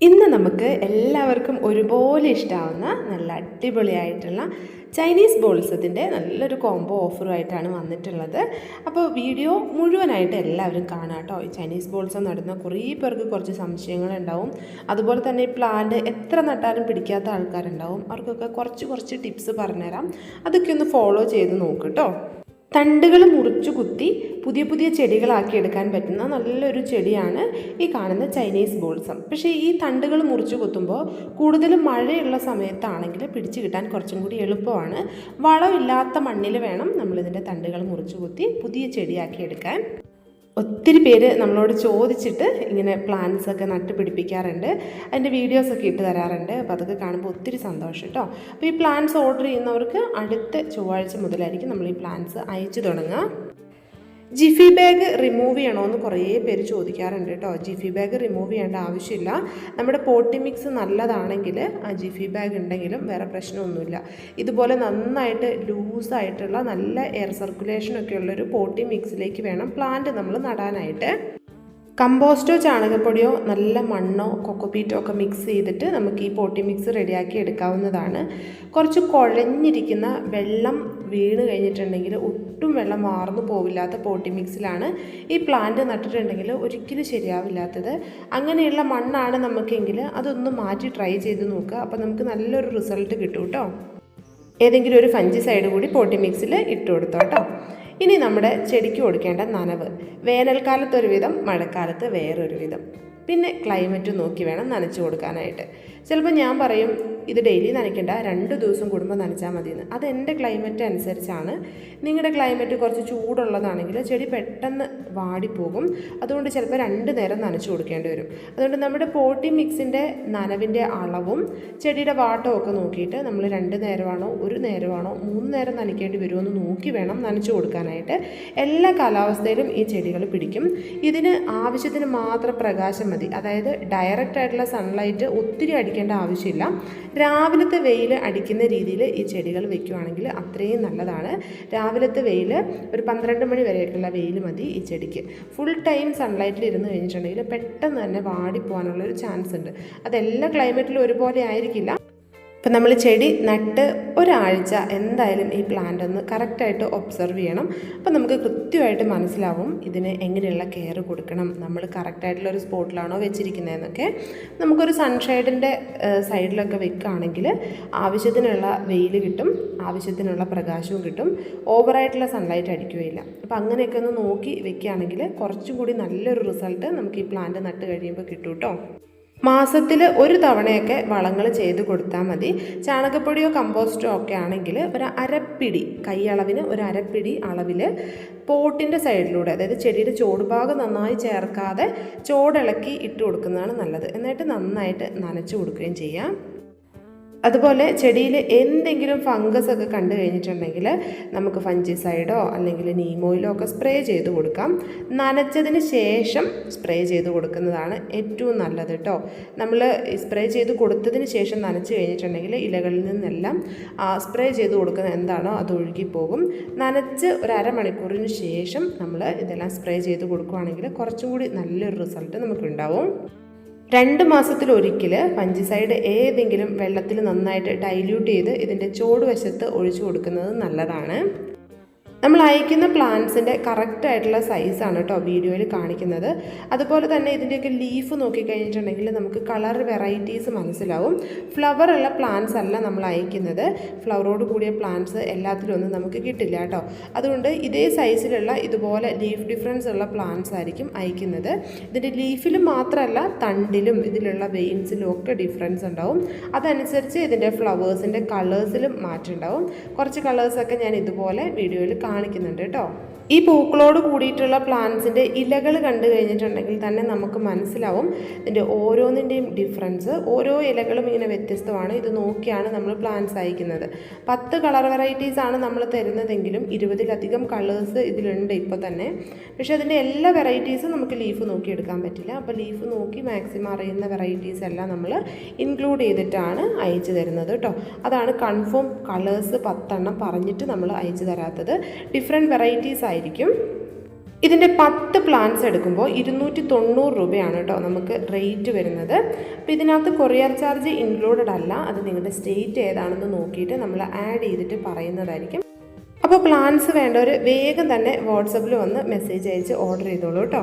ഇന്ന് നമുക്ക് എല്ലാവർക്കും ഒരുപോലെ ഇഷ്ടാവുന്ന നല്ല അടിപൊളിയായിട്ടുള്ള ചൈനീസ് ബോൾസത്തിന്റെ നല്ലൊരു കോംബോ ഓഫറുമായിട്ടാണ് വന്നിട്ടുള്ളത്. അപ്പോൾ വീഡിയോ മുഴുവനായിട്ട് എല്ലാവരും കാണാം കേട്ടോ. ഈ ചൈനീസ് ബോൾസ് നടുന്ന കുറേ പേർക്ക് കുറച്ച് സംശയങ്ങളുണ്ടാവും. അതുപോലെ തന്നെ ഈ പ്ലാന്റ് എത്ര നട്ടാലും പിടിക്കാത്ത ആൾക്കാരുണ്ടാവും. അവർക്കൊക്കെ കുറച്ച് കുറച്ച് ടിപ്സ് പറഞ്ഞുതരാം. അതൊക്കെ ഒന്ന് ഫോളോ ചെയ്ത് നോക്ക് കേട്ടോ. തണ്ടുകൾ മുറിച്ചു കുത്തി പുതിയ പുതിയ ചെടികളാക്കി എടുക്കാൻ പറ്റുന്ന നല്ലൊരു ചെടിയാണ് ഈ കാണുന്ന ചൈനീസ് ബോൾസം. പക്ഷേ ഈ തണ്ടുകൾ മുറിച്ചു കുത്തുമ്പോൾ കൂടുതലും മഴയുള്ള സമയത്താണെങ്കിൽ പിടിച്ചു കിട്ടാൻ കുറച്ചും കൂടി എളുപ്പമാണ്. വളമില്ലാത്ത മണ്ണിൽ വേണം നമ്മളിതിന്റെ തണ്ടുകൾ മുറിച്ചു കുത്തി പുതിയ ചെടിയാക്കി എടുക്കാൻ. ഒത്തിരി പേര് നമ്മളോട് ചോദിച്ചിട്ട് ഇങ്ങനെ പ്ലാന്റ്സ് ഒക്കെ നട്ട് പിടിപ്പിക്കാറുണ്ട് അതിന്റെ വീഡിയോസൊക്കെ ഇട്ട് തരാറുണ്ട്. അപ്പോൾ അതൊക്കെ കാണുമ്പോൾ ഒത്തിരി സന്തോഷം കേട്ടോ അപ്പോൾ ഈ പ്ലാന്റ്സ് ഓർഡർ ചെയ്യുന്നവർക്ക് അടുത്ത ചൊവ്വാഴ്ച മുതലായിരിക്കും നമ്മൾ ഈ പ്ലാന്റ്സ് അയച്ചു തുടങ്ങുക ജിഫി ബാഗ് റിമൂവ് ചെയ്യണോ എന്ന് കുറേ പേര് ചോദിക്കാറുണ്ട് കേട്ടോ. ജിഫി ബാഗ് റിമൂവ് ചെയ്യേണ്ട ആവശ്യമില്ല. നമ്മുടെ പോട്ടി മിക്സ് നല്ലതാണെങ്കിൽ ആ ജിഫി ബാഗ് ഉണ്ടെങ്കിലും വേറെ പ്രശ്നമൊന്നുമില്ല. ഇതുപോലെ നന്നായിട്ട് ലൂസായിട്ടുള്ള നല്ല എയർ സർക്കുലേഷൻ ഒക്കെ ഉള്ളൊരു പോട്ടി മിക്സിലേക്ക് വേണം പ്ലാന്റ് നമ്മൾ നടാനായിട്ട്. കമ്പോസ്റ്റോ ചാണകപ്പൊടിയോ നല്ല മണ്ണോ കൊക്കോപീറ്റോ ഒക്കെ മിക്സ് ചെയ്തിട്ട് നമുക്ക് ഈ പോട്ടി മിക്സ് റെഡിയാക്കി എടുക്കാവുന്നതാണ്. കുറച്ച് കുഴഞ്ഞിരിക്കുന്ന വെള്ളം വീണ് കഴിഞ്ഞിട്ടുണ്ടെങ്കിൽ ഒട്ടും വെള്ളം മാർന്നു പോവില്ലാത്ത പോട്ടി മിക്സിലാണ് ഈ പ്ലാന്റ് നട്ടിട്ടുണ്ടെങ്കിൽ ഒരിക്കലും ശരിയാവില്ലാത്തത്. അങ്ങനെയുള്ള മണ്ണാണ് നമുക്കെങ്കിൽ അതൊന്ന് മാറ്റി ട്രൈ ചെയ്ത് നോക്കുക. അപ്പോൾ നമുക്ക് നല്ലൊരു റിസൾട്ട് കിട്ടും കേട്ടോ. ഏതെങ്കിലും ഒരു ഫഞ്ചി സൈഡ് കൂടി പോട്ടി മിക്സിൽ ഇട്ട് കൊടുത്തോട്ടോ ഇനി നമ്മുടെ ചെടിക്ക് കൊടുക്കേണ്ട നനവ്. വേനൽക്കാലത്ത് ഒരു വിധം മഴക്കാലത്ത് വേറൊരു വിധം പിന്നെ ക്ലൈമറ്റ് നോക്കി വേണം നനച്ചു കൊടുക്കാനായിട്ട്. ചിലപ്പോൾ ഞാൻ പറയും ഇത് ഡെയിലി നനയ്ക്കേണ്ട രണ്ട് ദിവസം കൂടുമ്പോൾ നനച്ചാൽ മതിയെന്ന്. അത് എന്റെ ക്ലൈമറ്റ് അനുസരിച്ചാണ്. നിങ്ങളുടെ ക്ലൈമറ്റ് കുറച്ച് ചൂടുള്ളതാണെങ്കിൽ ചെടി പെട്ടെന്ന് വാടിപ്പോകും. അതുകൊണ്ട് ചിലപ്പോൾ രണ്ട് നേരം നനച്ചു കൊടുക്കേണ്ടി വരും. അതുകൊണ്ട് നമ്മുടെ പോട്ടി മിക്സിന്റെ നനവിന്റെ അളവും ചെടിയുടെ വാട്ടവും ഒക്കെ നോക്കിയിട്ട് നമ്മൾ രണ്ട് നേരമാണോ ഒരു നേരമാണോ മൂന്ന് നേരം നനയ്ക്കേണ്ടി വരുമോ എന്ന് നോക്കി വേണം നനച്ചു കൊടുക്കാനായിട്ട്. എല്ലാ കാലാവസ്ഥയിലും ഈ ചെടികൾ പിടിക്കും. ഇതിന് ആവശ്യത്തിന് മാത്രം പ്രകാശം മതി. അതായത് ഡയറക്റ്റ് ആയിട്ടുള്ള സൺലൈറ്റ് ഒത്തിരി അടിക്കേണ്ട ആവശ്യമില്ല. രാവിലത്തെ വെയിൽ അടിക്കുന്ന രീതിയിൽ ഈ ചെടികൾ വെക്കുകയാണെങ്കിൽ അത്രയും നല്ലതാണ്. രാവിലത്തെ വെയിൽ ഒരു പന്ത്രണ്ട് മണി വരെയൊക്കെയുള്ള വെയിൽ മതി ഈ ചെടിക്ക്. ഫുൾ ടൈം സൺലൈറ്റിൽ ഇരുന്ന് കഴിഞ്ഞിട്ടുണ്ടെങ്കിൽ പെട്ടെന്ന് തന്നെ വാടിപ്പോകാനുള്ളൊരു ചാൻസ് ഉണ്ട്. അതെല്ലാ ക്ലൈമറ്റിലും ഒരുപോലെ ആയിരിക്കില്ല. ഇപ്പം നമ്മൾ ചെടി നട്ട് ഒരാഴ്ച എന്തായാലും ഈ പ്ലാന്റ് ഒന്ന് കറക്റ്റായിട്ട് ഒബ്സർവ് ചെയ്യണം. അപ്പം നമുക്ക് കൃത്യമായിട്ട് മനസ്സിലാവും ഇതിന് എങ്ങനെയുള്ള കെയർ കൊടുക്കണം. നമ്മൾ കറക്റ്റായിട്ടുള്ള ഒരു സ്പോട്ടിലാണോ വെച്ചിരിക്കുന്നതെന്നൊക്കെ. നമുക്കൊരു സൺഷെയ്ഡിന്റെ സൈഡിലൊക്കെ വെക്കുകയാണെങ്കിൽ ആവശ്യത്തിനുള്ള വെയിൽ കിട്ടും ആവശ്യത്തിനുള്ള പ്രകാശവും കിട്ടും. ഓവറായിട്ടുള്ള സൺലൈറ്റ് അടിക്കുകയില്ല. അപ്പോൾ അങ്ങനെയൊക്കെ ഒന്ന് നോക്കി വെക്കുകയാണെങ്കിൽ കുറച്ചും കൂടി നല്ലൊരു റിസൾട്ട് നമുക്ക് ഈ പ്ലാന്റ് നട്ട് കഴിയുമ്പോൾ കിട്ടും കേട്ടോ മാസത്തിൽ ഒരു തവണയൊക്കെ വളങ്ങൾ ചെയ്ത് കൊടുത്താൽ മതി. ചാണകപ്പൊടിയോ കമ്പോസ്റ്റോ ഒക്കെ ആണെങ്കിൽ ഒരു അരപ്പിടി കൈയളവിന് ഒരു അരപ്പിടി അളവിൽ പോട്ടിന്റെ സൈഡിലൂടെ അതായത് ചെടിയുടെ ചോടുഭാഗം നന്നായി ചേർക്കാതെ ചോടിളക്കി ഇട്ട് കൊടുക്കുന്നതാണ് നല്ലത്. എന്നിട്ട് നന്നായിട്ട് നനച്ചു കൊടുക്കുകയും ചെയ്യാം. അതുപോലെ ചെടിയിൽ എന്തെങ്കിലും ഫംഗസ് ഒക്കെ കണ്ടു കഴിഞ്ഞിട്ടുണ്ടെങ്കിൽ നമുക്ക് ഫഞ്ചിസൈഡോ അല്ലെങ്കിൽ നീമോയിലോ ഒക്കെ സ്പ്രേ ചെയ്ത് കൊടുക്കാം. നനച്ചതിന് ശേഷം സ്പ്രേ ചെയ്ത് കൊടുക്കുന്നതാണ് ഏറ്റവും നല്ലത് കേട്ടോ. നമ്മൾ സ്പ്രേ ചെയ്ത് കൊടുത്തതിന് ശേഷം നനച്ച് കഴിഞ്ഞിട്ടുണ്ടെങ്കിൽ ഇലകളിൽ നിന്നെല്ലാം സ്പ്രേ ചെയ്ത് കൊടുക്കുന്ന എന്താണോ അത് ഒഴുകിപ്പോകും നനച്ച് ഒരു അരമണിക്കൂറിന് ശേഷം നമ്മൾ ഇതെല്ലാം സ്പ്രേ ചെയ്ത് കൊടുക്കുകയാണെങ്കിൽ കുറച്ചും കൂടി നല്ലൊരു റിസൾട്ട് നമുക്കുണ്ടാവും. രണ്ട് മാസത്തിലൊരിക്കൽ പഞ്ചിസൈഡ് ഏതെങ്കിലും വെള്ളത്തിൽ നന്നായിട്ട് ഡൈല്യൂട്ട് ചെയ്ത് ഇതിന്റെ ചോടുവശത്ത് ഒഴിച്ചു കൊടുക്കുന്നത് നല്ലതാണ്. നമ്മൾ അയക്കുന്ന പ്ലാന്റ്സിന്റെ കറക്റ്റ് ആയിട്ടുള്ള സൈസാണ് കേട്ടോ വീഡിയോയിൽ കാണിക്കുന്നത്. അതുപോലെ തന്നെ ഇതിന്റെയൊക്കെ ലീഫ് നോക്കിക്കഴിഞ്ഞിട്ടുണ്ടെങ്കിൽ നമുക്ക് കളർ വെറൈറ്റീസ് മനസ്സിലാവും. ഫ്ലവർ ഉള്ള പ്ലാന്റ്സ് അല്ല നമ്മൾ അയക്കുന്നത്. ഫ്ലവറോട് കൂടിയ പ്ലാന്റ്സ് എല്ലാത്തിലും ഒന്നും നമുക്ക് കിട്ടില്ല കേട്ടോ അതുകൊണ്ട് ഇതേ സൈസിലുള്ള ഇതുപോലെ ലീഫ് ഡിഫറൻസ് ഉള്ള പ്ലാന്റ്സ് ആയിരിക്കും അയക്കുന്നത്. ഇതിന്റെ ലീഫിലും മാത്രമല്ല തണ്ടിലും ഇതിലുള്ള വെയിൻസിലും ഒക്കെ ഡിഫറൻസ് ഉണ്ടാവും. അതനുസരിച്ച് ഇതിന്റെ ഫ്ലവേഴ്സിന്റെ കളേഴ്സിലും മാറ്റം ഉണ്ടാവും. കുറച്ച് കളേഴ്സൊക്കെ ഞാൻ ഇതുപോലെ വീഡിയോയിൽ കാണിക്കുന്നുണ്ട് കേട്ടോ. ഈ പൂക്കളോട് കൂടിയിട്ടുള്ള പ്ലാന്റ്സിന്റെ ഇലകൾ കണ്ടു കഴിഞ്ഞിട്ടുണ്ടെങ്കിൽ തന്നെ നമുക്ക് മനസ്സിലാവും ഇതിന്റെ ഓരോന്നിന്റെയും ഡിഫറൻസ് ഓരോ ഇലകളും ഇങ്ങനെ വ്യത്യസ്തമാണ്. ഇത് നോക്കിയാണ് നമ്മൾ പ്ലാന്റ്സ് അയക്കുന്നത്. പത്ത് കളർ വെറൈറ്റീസ് ആണ് നമ്മൾ തരുന്നതെങ്കിലും ഇരുപതിലധികം കളേഴ്സ് ഇതിലുണ്ട് ഇപ്പോൾ തന്നെ. പക്ഷേ അതിന്റെ എല്ലാ വെറൈറ്റീസും നമുക്ക് ലീഫ് നോക്കി എടുക്കാൻ പറ്റില്ല. അപ്പോൾ ലീഫ് നോക്കി മാക്സിമം അറിയുന്ന വെറൈറ്റീസ് എല്ലാം നമ്മൾ ഇൻക്ലൂഡ് ചെയ്തിട്ടാണ് അയച്ചു തരുന്നത് കേട്ടോ. അതാണ് കൺഫേം കളേഴ്സ് പത്തെണ്ണം പറഞ്ഞിട്ട് നമ്മൾ അയച്ചു തരാത്തത്. ഡിഫറെന്റ് വെറൈറ്റീസ് ആയിരിക്കും. ഇതിന്റെ പത്ത് പ്ലാൻസ് എടുക്കുമ്പോൾ ഇരുന്നൂറ്റി തൊണ്ണൂറ് രൂപയാണ് കേട്ടോ നമുക്ക് റേറ്റ് വരുന്നത്. അപ്പോൾ ഇതിനകത്ത് കൊറിയർ ചാർജ് ഇൻക്ലൂഡഡ് അല്ല. അത് നിങ്ങളുടെ സ്റ്റേറ്റ് ഏതാണെന്ന് നോക്കിയിട്ട് നമ്മൾ ആഡ് ചെയ്തിട്ട് പറയുന്നതായിരിക്കും. അപ്പോൾ പ്ലാൻസ് വേണ്ടവർ വേഗം തന്നെ വാട്സപ്പിൽ വന്ന് മെസ്സേജ് അയച്ച് ഓർഡർ ചെയ്തോളൂ കേട്ടോ.